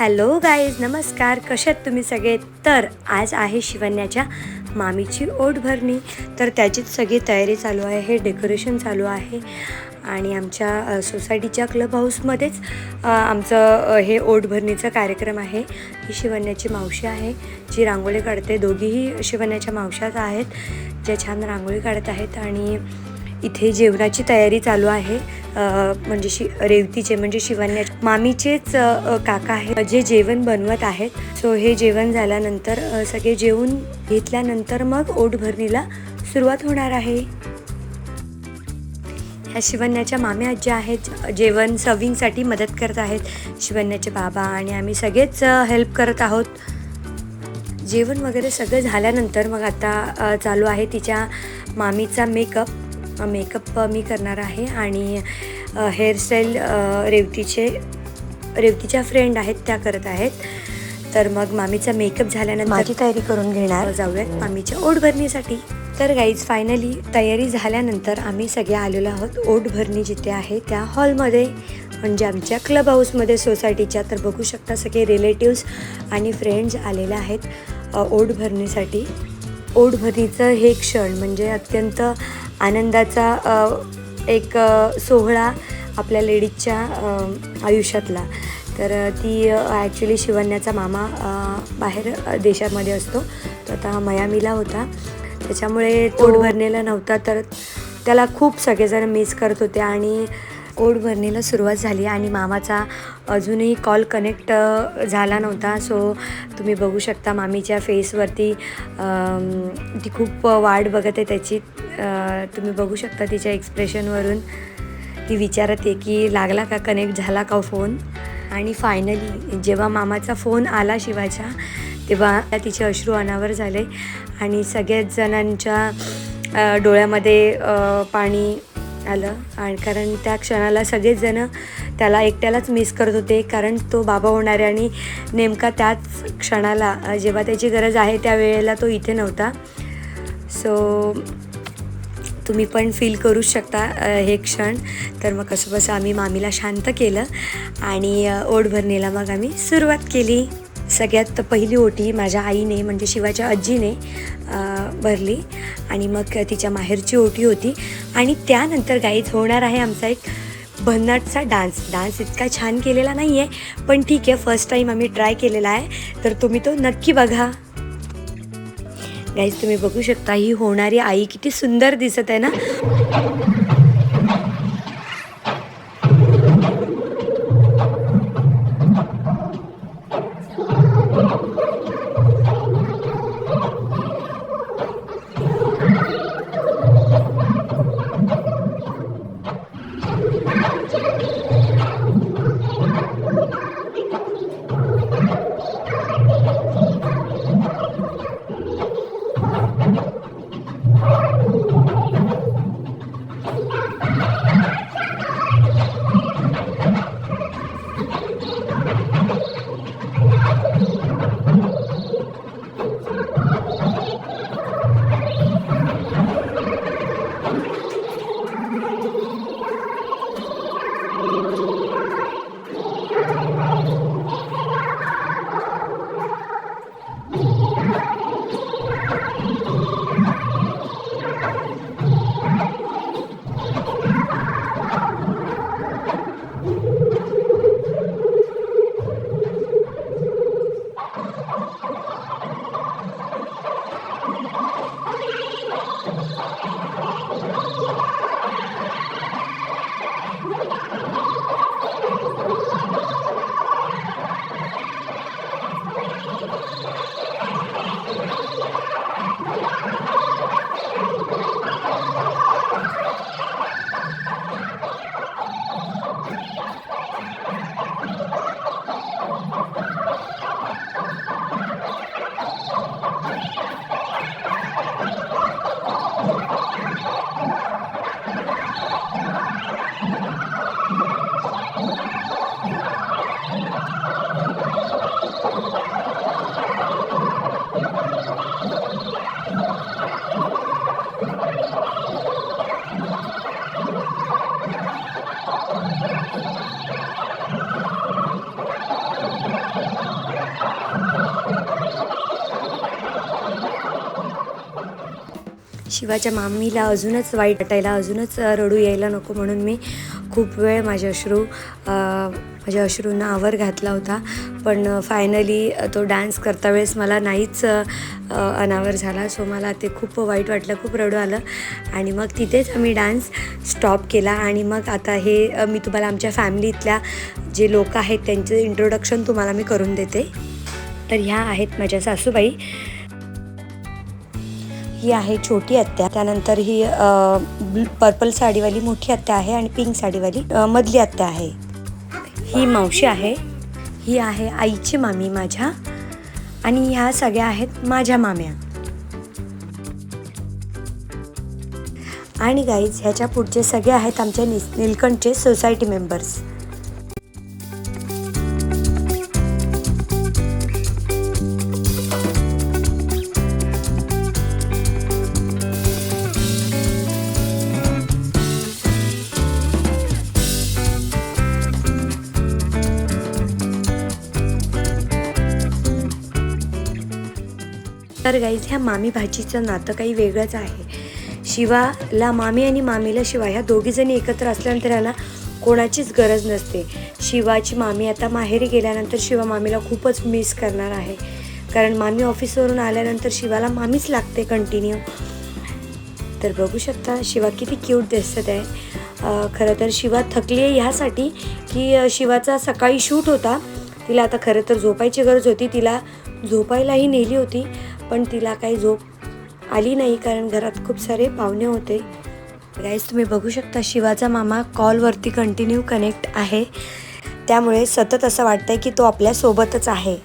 Hello guys नमस्कार. कशात तुम्ही सगळे? तर आज आहे शिवण्याच्या मामीची ओढ भरणी तर त्याचीच सगळी तयारी चालू आहे. हे डेकोरेशन चालू आहे. आणि आमच्या सोसायटीच्या क्लब हाऊसमध्येच आमचं हे ओढ भरणीचा कार्यक्रम आहे. ही शिवण्याची मावशी आहे जी रांगोळी काढते. दोघीही शिवण्याच्या मावशाच आहेत ज्या छान रांगोळी काढत आहेत. आणि इथे जेवणाची तयारी चालू आहे. म्हणजे शि रेवतीचे म्हणजे शिवान्या मामीचेच काका आहे जे जेवण बनवत आहेत. सो हे जेवण झाल्यानंतर सगळे जेवून घेतल्यानंतर मग ओटभरणीला सुरुवात होणार आहे. ह्या शिवण्याच्या माम्या ज्या आहेत. जेवण सर्विंगसाठी मदत करत आहेत. शिवण्याचे बाबा आणि आम्ही सगळेच हेल्प करत आहोत. जेवण वगैरे सगळं झाल्यानंतर मग आता चालू आहे तिच्या मामीचा मेकअप मेकअप मी करणार आहे आणि हेअरस्टाईल रेवतीचे रेवतीच्या फ्रेंड आहेत त्या करत आहेत. तर मग मामीचा मेकअप झाल्यानंतर माझी तयारी करून घेणार. जाऊयात मामीच्या ओढ भरणीसाठी. तर गाईज फायनली तयारी झाल्यानंतर आम्ही सगळे आलेलो आहोत ओढ भरणी जिथे आहे त्या हॉलमध्ये म्हणजे आमच्या क्लब हाऊसमध्ये सोसायटीच्या तर बघू शकता सगळे रिलेटिव्स आणि फ्रेंड्स आलेले आहेत ओढ भरणीसाठी. ओढ भरणीचं हे क्षण म्हणजे अत्यंत आनंदाचा एक सोहळा आपल्या लेडीजच्या आयुष्यातला. तर ती ॲक्च्युली शिवण्याचा मामा बाहेर देशामध्ये असतो. तो आता मयामीला होता. त्याच्यामुळे ओढ भरणीला नव्हता. तर त्याला खूप सगळेजण मिस करत होते आणि कोड भरणीला सुरुवात झाली आणि मामाचा अजूनही कॉल कनेक्ट झाला नव्हता. सो तुम्ही बघू शकता मामीच्या फेसवरती ती खूप वाट बघत आहे त्याची. तुम्ही बघू शकता तिच्या एक्सप्रेशनवरून. ती विचारत आहे की लागला का? कनेक्ट झाला का फोन? आणि फायनली जेव्हा मामाचा फोन आला शिवाच्या तेव्हा तिचे अश्रू अनावर झाले. आणि सगळ्याच जणांच्या डोळ्यामध्ये पाणी आलं. आणि कारण त्या क्षणाला सगळेचजणं त्याला एकट्यालाच मिस करत होते. कारण तो बाबा होणार आणि नेमका त्याच क्षणाला जेव्हा त्याची गरज आहे त्या वेळेला तो इथे नव्हता. सो तुम्ही पण फील करू शकता हे क्षण. तर मग कसं कसं आम्ही मामीला शांत केलं आणि ओढभरणीला ओढ भरणीला मग आम्ही सुरुवात केली. सगळ्यात पहिली ओटी माझ्या आईने म्हणजे शिवाच्या आजीने भरली आणि मग तिच्या माहेरची ओटी होती आणि त्यानंतर गाईज होणार आहे आमचा एक भन्नाटचा डान्स डान्स इतका छान केलेला नाही आहे पण ठीक आहे फर्स्ट टाईम आम्ही ट्राय केलेला आहे. तर तुम्ही तो नक्की बघा. गाईज तुम्ही बघू शकता ही होणारी आई किती सुंदर दिसत आहे ना? शिवाच्या मामीला अजूनच वाईट वाटायला अजूनच रडू यायला नको म्हणून मी खूप वेळ माझे अश्रू माझ्या अश्रूंना आवर घातला होता. पण फायनली तो डान्स करता वेळेस मला नाहीच अनावर झाला. सो मला ते खूप वाईट वाटलं खूप रडू आलं. आणि मग तिथेच आम्ही डान्स स्टॉप केला. आणि मग आता हे मी तुम्हाला आमच्या फॅमिलीतल्या जे लोक आहेत त्यांचं इंट्रोडक्शन तुम्हाला मी करून देते. तर ह्या आहेत माझ्या सासूबाई. ही आहे छोटी आत्या त्यानंतर ही पर्पल साडीवाली मोठी आत्या आहे आणि पिंक साडीवाली मधली आत्या आहे. ही मावशी आहे. ही आहे आईची मामी माझ्या आणि ह्या सगळ्या आहेत माझ्या माम्या. आणि गाईज ह्याच्या पुढचे सगळे आहेत आमच्या नि निलकंठचे सोसायटी मेंबर्स तर गाईज ह्या मामी भाजीचं नातं काही वेगळंच आहे. शिवाला मामी आणि मामीला शिवा ह्या दोघीजणी एकत्र असल्यानंतर ह्यांना कोणाचीच गरज नसते. शिवाची मामी आता माहेरी गेल्यानंतर शिवा मामीला खूपच मिस करणार आहे. कारण मामी ऑफिसवरून आल्यानंतर शिवाला मामीच लागते कंटिन्यू तर बघू शकता शिवा किती क्यूट दिसत आहे. खरं तर शिवा थकली आहे ह्यासाठी की शिवाचा सकाळी शूट होता. तिला आता खरं तर झोपायची गरज होती. तिला झोपायलाही नेली होती. पण तिला काही झोप आली नाही कारण घरात खूप सारे पाहुणे होते. गाईज तुम्ही बघू शकता शिवाचा मामा कॉलवरती कंटिन्यू कनेक्ट आहे. त्यामुळे सतत असं वाटतंय की तो आपल्यासोबतच आहे.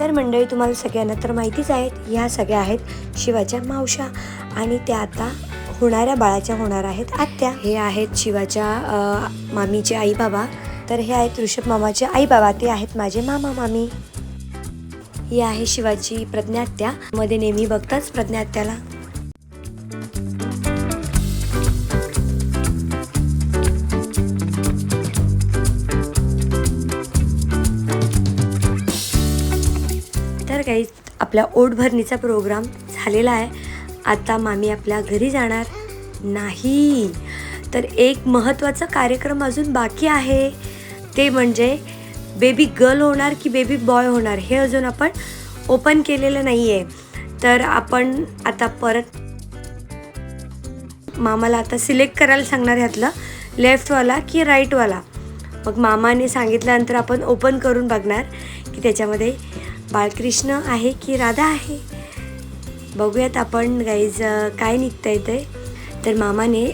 तर मंडळी तुम्हाला सगळ्यांना तर माहितीच आहेत ह्या सगळ्या आहेत शिवाच्या मावशा आणि त्या आता होणाऱ्या बाळाच्या होणार आहेत आत्या. हे आहेत शिवाच्या मामीचे आई बाबा. तर हे आहेत ऋषभ मामाचे आई बाबा. ते आहेत माझे मामा मामी. ही आहे शिवाची प्रज्ञात्या. मध्ये नेहमी बघताच प्रज्ञात्याला. तर काही आपला ओटभरणीचा प्रोग्राम झालेला आहे. आता मामी आपल्या घरी जाणार नाही. तर एक महत्त्वाचा कार्यक्रम अजून बाकी आहे. ते म्हणजे बेबी गर्ल होणार की बेबी बॉय होणार हे अजून आपण ओपन केलेलं नाही आहे तर आपण आता परत मामाला आता सिलेक्ट करायला सांगणार ह्यातलं. लेफ्टवाला की राईटवाला मग मामाने सांगितल्यानंतर आपण ओपन करून बघणार की त्याच्यामध्ये बाळकृष्ण आहे की राधा आहे? बघूयात आपण गाईज काय निघतं ते. तर मामाने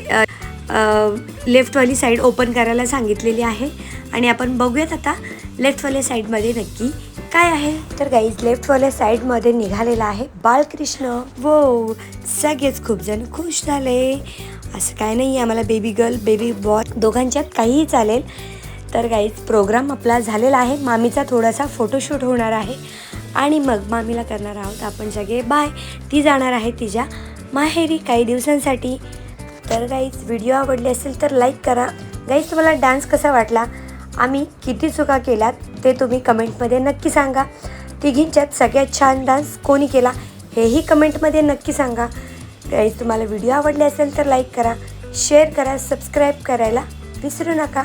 लेफ्टवाली साईड ओपन करायला सांगितलेली आहे. आणि आपण बघूयात आता लेफ्टवाल्या साईडमध्ये नक्की काय आहे. तर गाईज लेफ्टवाल्या साईडमध्ये निघालेला आहे बाळकृष्ण. वो सगळेच खूप जण खुश झाले. असं काय नाही आहे आम्हाला बेबी गर्ल बेबी बॉय दोघांच्यात काहीही चालेल. तर गाईज प्रोग्राम आपला झालेला आहे. मामीचा थोडासा फोटोशूट होणार आहे. आणि मग मामीला करणार आहोत आपण सगळे. बाय ती जाणार आहे तिच्या माहेरी काही दिवसांसाठी. तर गाईज व्हिडिओ आवडले असेल तर लाईक करा. गाईज तुम्हाला डान्स कसा वाटला? आम्ही किती चुका केल्यात ते तुम्ही कमेंटमध्ये नक्की सांगा. तिघींच्यात सगळ्यात छान डान्स कोणी केला हेही कमेंटमध्ये नक्की सांगा. गाईज तुम्हाला व्हिडिओ आवडले असेल तर लाईक करा शेअर करा सबस्क्राईब करायला विसरू नका.